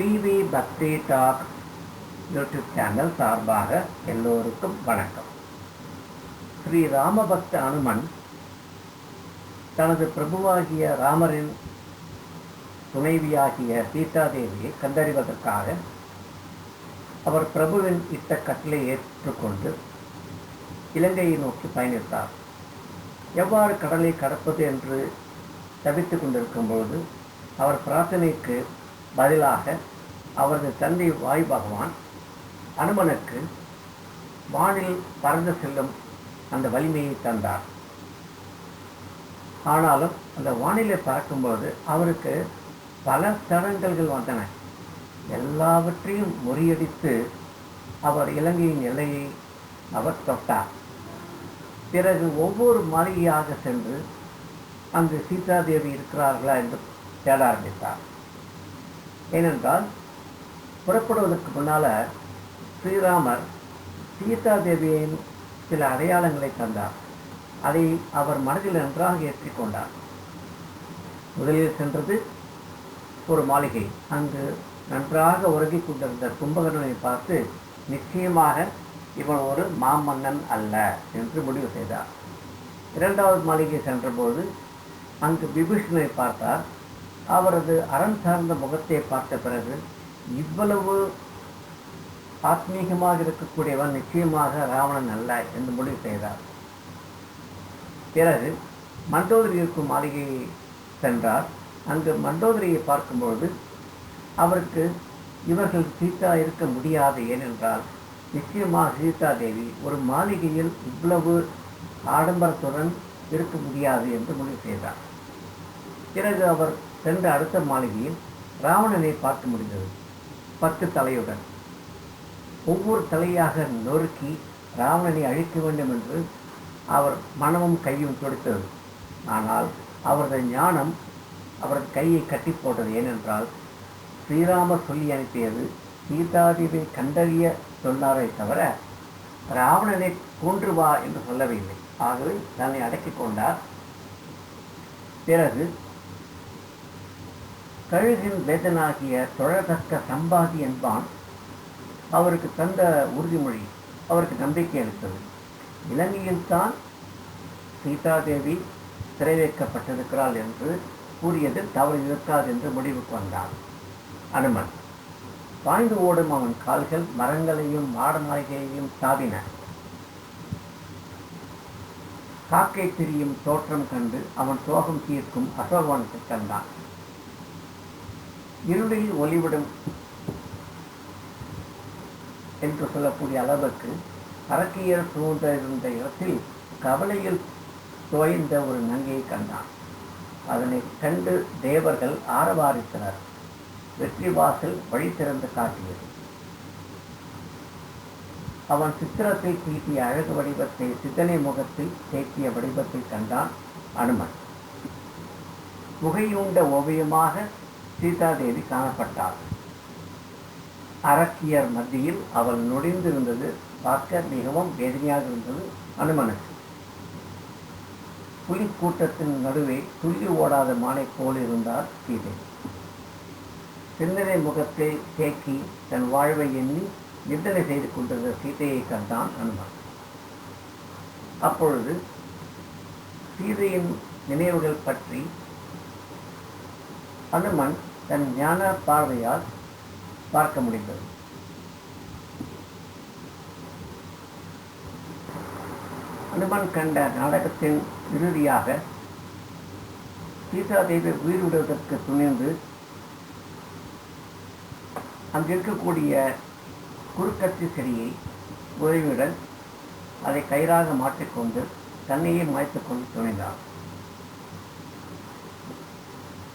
PV பக்தி talk YouTube channel சார்பாக எல்லோருக்கும் வணக்கம். ஸ்ரீ ராமபக்த அனுமன் தனது பிரபுவாகிய ராமரின் துணைவியாகிய சீதாதேவியை கண்டறிவதற்காக அவர் பிரபுவின் இட்ட கட்டளை ஏற்றுக்கொண்டு இலங்கையை நோக்கி பயணித்தார். எவ்வாறு கடலை கடப்பது என்று தவித்து கொண்டிருக்கும் பொழுது அவர் பிரார்த்தனைக்கு பதிலாக அவரது தந்தை வாயு பகவான் அனுமனுக்கு வானில் பறந்து செல்லும் அந்த வலிமையை தந்தார். ஆனாலும் அந்த வானிலை பறக்கும்போது அவருக்கு பல தடங்கல்கள் வந்தன. எல்லாவற்றையும் முறியடித்து அவர் இலங்கையின் எல்லையை அவர் தொட்டார். பிறகு ஒவ்வொரு மாளிகையாக சென்று அங்கு சீதாதேவி இருக்கிறார்களா என்று தேட ஆரம்பித்தார். ஏனென்றால் புறப்படுவதற்கு முன்னால் ஸ்ரீராமர் சீதா தேவியின் சில அடையாளங்களை தந்தார் அதை அவர் மனதில் நன்றாக ஏற்றிக்கொண்டார் முதலில் சென்றது ஒரு மாளிகை. அங்கு நன்றாக உறங்கிக் கொண்டிருந்த கும்பகர்ணனை பார்த்து நிச்சயமாக இவன் ஒரு மாமன்னன் அல்ல என்று முடிவு செய்தார். இரண்டாவது மாளிகை சென்றபோது அங்கு விபீஷணனை பார்த்தார். அவரது அறம் சார்ந்த முகத்தை பார்த்த பிறகு இவ்வளவு ஆத்மீகமாக இருக்கக்கூடியவன் நிச்சயமாக ராவணன் அல்ல என்று முடிவு செய்தார். பிறகு மண்டோதரி இருக்கும் மாளிகையை சென்றார். அங்கு மண்டோதரியை பார்க்கும்பொழுது அவருக்கு இவர்கள் சீதா இருக்க முடியாது ஏனென்றால் நிச்சயமாக சீதா தேவி ஒரு மாளிகையில் இவ்வளவு ஆடம்பரத்துடன் இருக்க முடியாது என்று முடிவு செய்தார். பிறகு அவர் சென்ற அடுத்த மாளிகையில் ராவணனை பார்க்க முடிந்தது. பத்து தலையுடன். ஒவ்வொரு தலையாக நொறுக்கி ராவணனை அழிக்க வேண்டும் என்று அவர் மனமும் கையும் துடித்தது. ஆனால் அவரது ஞானம் அவரது கையை கட்டி போட்டது ஏனென்றால் ஸ்ரீராமர் சொல்லி அனுப்பியது சீதாதேவியை கண்டறிய சொன்னாரே தவிர ராவணனை கொன்று வா என்று சொல்லவில்லை. ஆகவே தன்னை அடக்கிக் கொண்டார். பிறகு கழுகின் வேதனாகிய தொழத்தக்க சம்பாதி என்பான். அவருக்கு தந்த உறுதிமொழி அவருக்கு நம்பிக்கை அளித்தது. இலங்கையில்தான் சீதாதேவி சிறை வைக்கப்பட்டிருக்கிறாள் என்று கூறியது தவறு இருக்காது என்று முடிவுக்கு வந்தான். அனுமன். பாய்ந்து ஓடும் அவன் கால்கள் மரங்களையும் மாடநாயகையையும் தாவின காக்கை திரியும் தோற்றம் கண்டு அவன் சோகம் தீர்க்கும் அசோகவனத்தை கண்டான். இருளில் ஒளிவிடும் என்று சொல்லக்கூடிய அளவுக்கு அரக்கியர் சூழ்ந்த இருந்த இடத்தில் கவலையில் தோய்ந்த ஒரு நங்கையை கண்டான். அதனை கண்டு தேவர்கள் ஆரவாரித்தனர். வெற்றி வாசல் வழி திறந்து காட்டியது. அவன் சித்திரத்தை தீட்டிய அழகு வடிவத்தை சித்தனை முகத்தில் தேக்கிய வடிவத்தை கண்டான் அனுமன். புகையுண்ட ஓவியமாக சீதாதேவி காணப்பட்டாள். அரக்கியர் மத்தியில் அவள் நொடிந்திருந்தது பார்க்க மிகவும் வேதனையாக இருந்தது அனுமனுக்கு. புலிக்கூட்டத்தின் நடுவே துள்ளி ஓடாத மானை போல் இருந்தார் சீதை சிந்தனை முகத்தை தேக்கி தன் வாழ்வை எண்ணி நிந்தனை செய்து கொண்டிருந்த சீதையை கண்டான் அனுமன். அப்பொழுது சீதையின் நினைவுகள் பற்றி அனுமன் தன் ஞான பார்வையால் பார்க்க முடிந்தது. அனுமன் கண்ட நாடகத்தின் இறுதியாக சீதாதேவி உயிர் உயிரிடுவதற்கு துணிந்து அங்கிருக்கக்கூடிய குறுக்கத்தி செடியை உதவியுடன் அதை கயிறாக மாற்றிக்கொண்டு தன்னையே மாய்த்துக்கொண்டு துணிந்தார்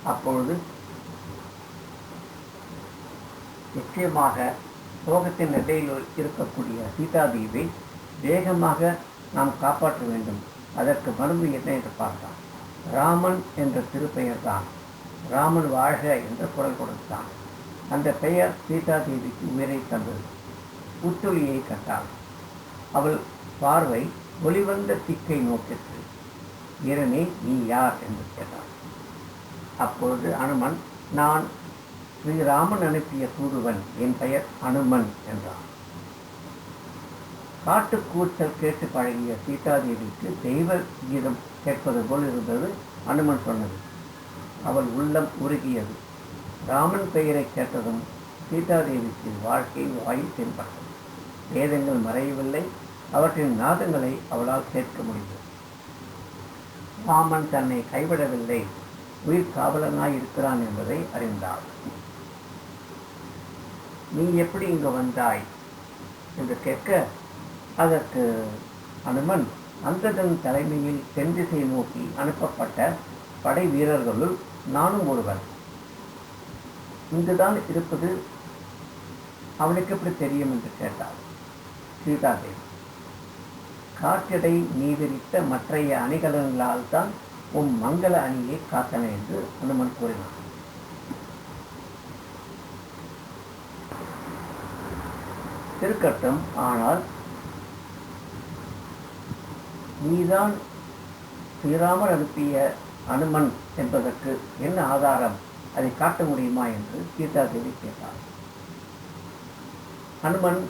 அப்பொழுது நிச்சயமாக சோகத்தின் நிலையில் இருக்கக்கூடிய சீதாதேவி வேகமாக நாம் காப்பாற்ற வேண்டும். அதற்கு மருந்து என்ன என்று பார்த்தான் ராமன் என்ற திருப்பெயர் தான் ராமன் வாழ்க என்று குரல் கொடுத்தான். அந்த பெயர் சீதாதேவிக்கு உயிரை தந்தது. புத்துளியை கண்டாள். அவள் பார்வை ஒளிவந்த திக்கை நோக்கிற்று. இரணி நீ யார்? என்று கேட்டாள். அப்பொழுது அனுமன் நான் ஸ்ரீராமன் அனுப்பிய தூதுவன் என் பெயர் அனுமன் என்றான். காட்டுக்கூச்சல் கேட்டு பழகிய சீதாதேவிக்கு தெய்வ கீதம் கேட்பது போல் இருந்தது அனுமன் சொன்னது. அவள் உள்ளம் உருகியது. ராமன் பெயரை கேட்டதும் சீதாதேவிக்கு வாழ்க்கை வாயில் தென்பட்டது. வேதங்கள் மறையவில்லை அவற்றின் நாதங்களை அவளால் கேட்க முடிந்தது. ராமன் தன்னை கைவிடவில்லை உயிர் காவலனாய் இருக்கிறான் என்பதை அறிந்தாள். நீ எப்படி இங்கு வந்தாய்? என்று கேட்க அதற்கு அனுமன் அந்ததன் தலைமையில் தென் திசை நோக்கி அனுப்பப்பட்ட படை வீரர்களுள் நானும் ஒருவன். இங்குதான் இருப்பது அவனுக்கு எப்படி தெரியும்? என்று கேட்டார். சீதாதேவி காற்றடை நீ விரித்த மற்றைய அணிகலன்களால் தான் உன் மங்கள அணியை காத்தன என்று அனுமன் கூறினான். இருக்கட்டும் ஆனால் நீதான் ஸ்ரீராமர் அனுப்பிய அனுமன் என்பதற்கு என்ன ஆதாரம்? அதை காட்ட முடியுமா என்று சீதாதேவி கேட்டார் அனுமன்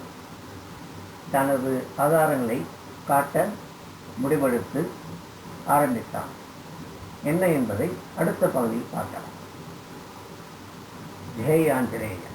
தனது ஆதாரங்களை காட்ட முடிவெடுத்து ஆரம்பித்தான். என்ன என்பதை அடுத்த பகுதியில் பார்க்கலாம். ஜெய் ஆஞ்சநேயன்